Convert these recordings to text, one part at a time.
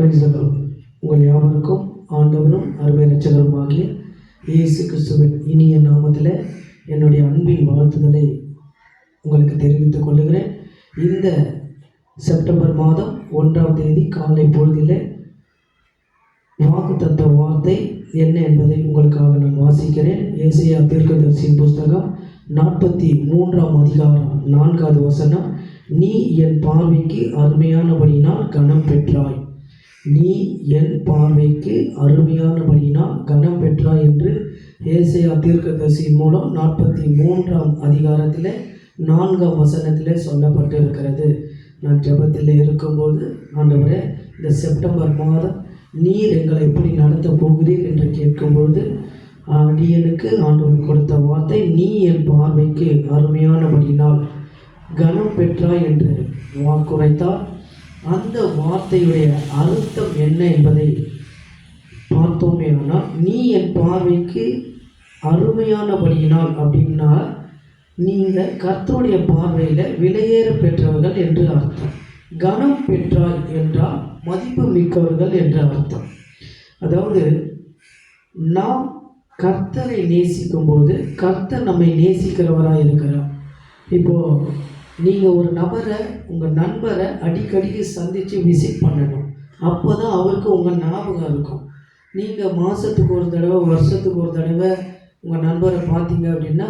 Praise உங்கள் யாவருக்கும் ஆண்டவரும் அருமை ரட்சகருமாகிய இயேசு கிறிஸ்துவின் இனிய நாமத்தில் என்னுடைய அன்பின் வாழ்த்துதலை உங்களுக்கு தெரிவித்துக் கொள்ளுகிறேன். இந்த செப்டம்பர் மாதம் ஒன்றாம் தேதி காலை பொழுதில் வாக்கு தத்த வார்த்தை என்ன என்பதை உங்களுக்காக நான் வாசிக்கிறேன். ஏசியா தீர்க்கதரிசியின் புஸ்தகம் நாற்பத்தி மூன்றாம் அதிகாரம் நான்காவது வசனம் நீ என் பார்வைக்கு அருமையானபடினால் கனம் பெற்றாய் நீ என் பார்வைக்கு அருமையானபடினால் கனம் பெற்றா என்று ஏசியா தீர்க்கதரிசியின் மூலம் நாற்பத்தி மூன்றாம் அதிகாரத்தில் நான்காம் வசனத்திலே சொல்லப்பட்டிருக்கிறது. நான் ஜெபத்தில் இருக்கும்போது ஆண்டவரே இந்த செப்டம்பர் மாதம் நீர் எங்களை எப்படி நடத்த போகிறீர் என்று கேட்கும்பொழுது அடியனுக்கு ஆண்டவர் கொடுத்த வார்த்தை நீ என் பார்வைக்கு அருமையானபடினால் கனம் பெற்றாய் என்று வாக்குரைத்தார். அந்த வார்த்தையுடைய அர்த்தம் என்ன என்பதை பார்த்தோமே ஆனால் நீ என் பார்வைக்கு அருமையானபடியினால் அப்படின்னா நீங்கள் கர்த்தருடைய பார்வையில் விலையேற பெற்றவர்கள் என்று அர்த்தம். கனம் பெற்றால் என்றால் மதிப்பு மிக்கவர்கள் என்று அர்த்தம். அதாவது நாம் கர்த்தரை நேசிக்கும்போது கர்த்தர் நம்மை நேசிக்கிறவராக இருக்கிறார். இப்போது நீங்கள் ஒரு நபரை உங்கள் நண்பரை அடிக்கடிக்கு சந்தித்து விசிட் பண்ணணும். அப்போ தான் அவருக்கு உங்கள் ஞாபகம் இருக்கும். நீங்கள் மாதத்துக்கு ஒரு தடவை வருஷத்துக்கு ஒரு தடவை உங்கள் நண்பரை பார்த்தீங்க அப்படின்னா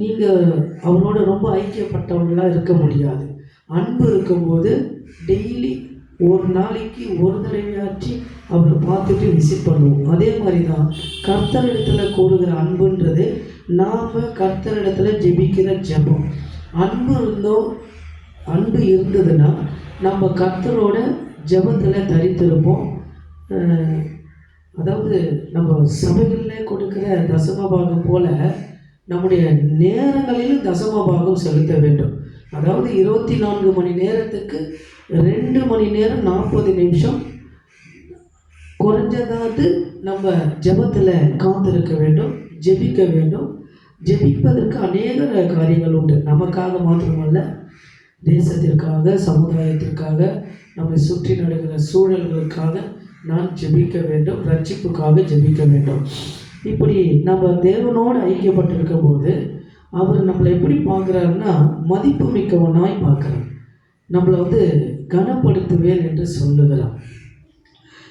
நீங்கள் அவரோட ரொம்ப ஐக்கியப்பட்டவங்களாக இருக்க முடியாது. அன்பு இருக்கும்போது டெய்லி ஒரு நாளைக்கு ஒரு தடவையாச்சு அவரை பார்த்துட்டு விசிட் பண்ணுவோம். அதே மாதிரி தான் கர்த்தரிடத்தில் கூறுகிற அன்புன்றது நாம் கர்த்தரிடத்தில் ஜெபிக்கிற ஜெபம். அன்பு இருந்தோ அன்பு இருந்ததுன்னா நம்ம கத்தரோட ஜெபத்தில் தரித்திருப்போம். அதாவது நம்ம சபைகளில் கொடுக்குற தசமபாகம் போல நம்முடைய நேரங்களிலும் தசமபாகம் செலுத்த வேண்டும். அதாவது இருபத்தி நான்கு மணி நேரத்துக்கு ரெண்டு மணி நேரம் நாற்பது நிமிஷம் குறைஞ்சதாவது நம்ம ஜெபத்தில் காத்திருக்க வேண்டும் ஜெபிக்க வேண்டும். ஜெபிப்பதற்கு அநேக காரியங்கள் உண்டு. நமக்காக மாத்திரமல்ல தேசத்திற்காக சமுதாயத்திற்காக நம்மை சுற்றி நடக்கிற சூழல்களுக்காக நான் ஜெபிக்க வேண்டும் ரட்சிப்புக்காக ஜெபிக்க வேண்டும். இப்படி நம்ம தேவனோடு ஐக்கியப்பட்டிருக்கும் போது அவர் நம்மளை எப்படி பார்க்குறாருன்னா மதிப்பு மிக்கவனாய் பார்க்குறார். நம்மளை வந்து கனப்படுத்துவேன் என்று சொல்லுகிறார்.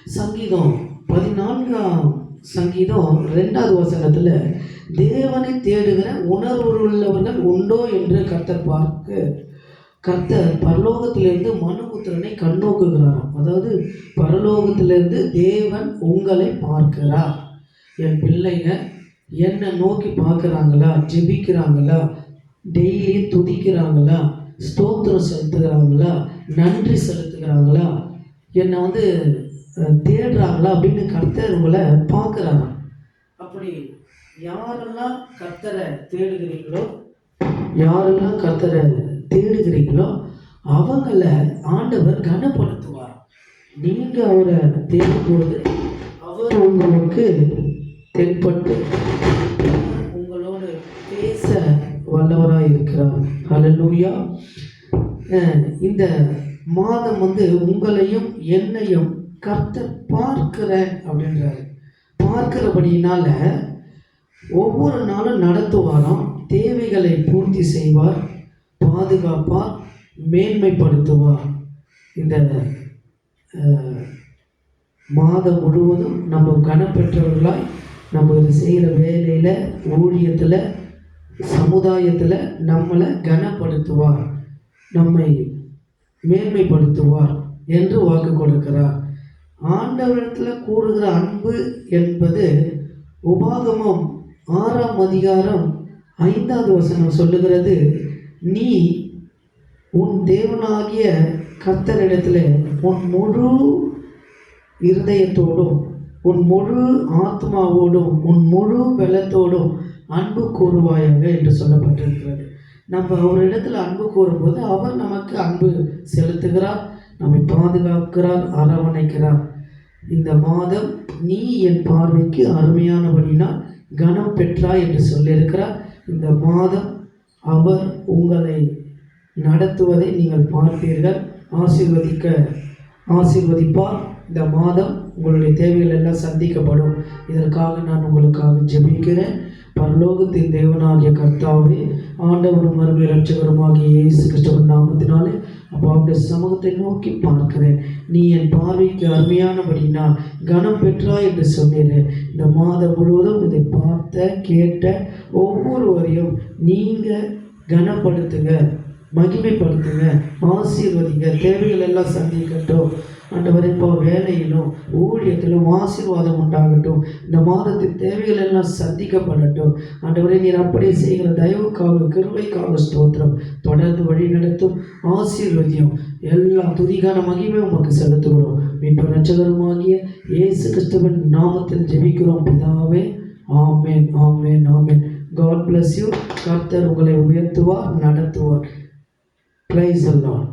சங்கீதம் பதினான்காம் சங்கீதம் ரெண்டாவது வசனத்தில் தேவனை தேடுகிற உணர்வுள்ளவர்கள் உண்டோ என்று கர்த்தர் பார்க்க கர்த்தர் பரலோகத்திலிருந்து மனுபுத்திரனை கண்ணோக்குகிறாராம் அதாவது பரலோகத்திலிருந்து தேவன் உங்களை பார்க்கிறார். என் பிள்ளைங்க என்னை நோக்கி பார்க்குறாங்களா? ஜெபிக்கிறாங்களா? டெய்லி துதிக்கிறாங்களா? ஸ்தோத்திரம் செலுத்துகிறாங்களா? நன்றி செலுத்துகிறாங்களா? என்னை வந்து தேடுறாங்களா அப்படின்னு கர்த்தர் உங்களை பார்க்குறாங்க. அப்படி யாரெல்லாம் கர்த்தரை தேடுகிறீங்களோ யாரெல்லாம் கர்த்தரை தேடுகிறீங்களோ அவங்கள ஆண்டவர் கனப்படுத்துவார். நீங்கள் அவரை தேடும்போது அவர் உங்களுக்கு தென்பட்டு உங்களோடு பேச வல்லவராக இருக்கிறார். அலலூயா இந்த மாதம் வந்து உங்களையும் என்னையும் கர்த்தர் பார்க்கிறேன் அப்படின்றாரு. பார்க்கிறபடியினால ஒவ்வொரு நாளும் நடத்துவாராம் தேவைகளை பூர்த்தி செய்வார் பாதுகாப்பார் மேன்மைப்படுத்துவார். இந்த மாதம் முழுவதும் நம்ம கனப்பெற்றவர்களாய் நம்ம இது செய்கிற வேலையில் ஊழியத்தில் சமுதாயத்தில் நம்மளை கனப்படுத்துவார் நம்மை மேன்மைப்படுத்துவார் என்று வாக்கு கொடுக்கிறார். ஆண்டவரிடத்தில் கூறுகிற அன்பு என்பது உபாகமம் ஆறாம் அதிகாரம் ஐந்தாவது வசனம் சொல்லுகிறது நீ உன் தேவனாகிய கர்த்தரிடத்தில் உன் முழு இருதயத்தோடும் உன் முழு ஆத்மாவோடும் உன் முழு பலத்தோடும் அன்பு கூறுவாயாக என்று சொல்லப்பட்டிருக்கிறது. நம்ம அவரிடத்தில் அன்பு கூறும்போது அவர் நமக்கு அன்பு செலுத்துகிறார் நம்மை பாதுகாக்கிறார் அரவணைக்கிறார். இந்த மாதம் நீ என் பார்வைக்கு அருமையானபடினால் கனம் பெற்றாய் என்று சொல்லியிருக்கிறார். இந்த மாதம் அவர் உங்களை நடத்துவதை நீங்கள் பார்ப்பீர்கள். ஆசீர்வதிக்க ஆசீர்வதிப்பார். இந்த மாதம் உங்களுடைய தேவைகள் எல்லாம் சந்திக்கப்படும். இதற்காக நான் உங்களுக்காக ஜெபிக்கிறேன். பரலோகத்தின் தேவனாகிய கர்த்தாவே ஆண்டவரும் அருமை ரட்சகருமாகிய இயேசு கிறிஸ்தவன் நாமத்தினாலே அப்பாவுடைய சமூகத்தை நோக்கி பார்க்கிறேன். நீ என் பார்வைக்கு அருமையானபடினால் கனம் பெற்றா என்று சொன்னேன் இந்த மாதம் முழுவதும் இதை பார்த்த கேட்ட ஒவ்வொருவரையும் நீங்கள் கனப்படுத்துங்க மகிமைப்படுத்துங்க ஆசீர்வதிங்க தேவைகள் எல்லாம் சந்திக்கட்டும். ஆண்டவர் இப்போ வேலையிலும் ஊழியத்திலும் ஆசீர்வாதம் உண்டாகட்டும். இந்த மாதத்தின் தேவைகள் எல்லாம் சந்திக்கப்படட்டும். ஆண்டவரை நீர் அப்படியே செய்கிற தயவுக்காக கிருபைக்காக ஸ்தோத்திரம். தொடர்ந்து வழி நடத்தும் ஆசீர்வதியம் எல்லா துதிகான மகிமே உமக்கு செலுத்துகிறோம். மீட்பு ரட்சகருமாகிய இயேசு கிறிஸ்துவின் நாமத்தில் ஜெபிக்கிறோம். பிதாவே ஆமேன் ஆமேன் ஆமேன். காட் பிளஸ் யூ கர்த்தர் உங்களை உயர்த்துவார் நடத்துவார். பிரைஸ் எல்லாம்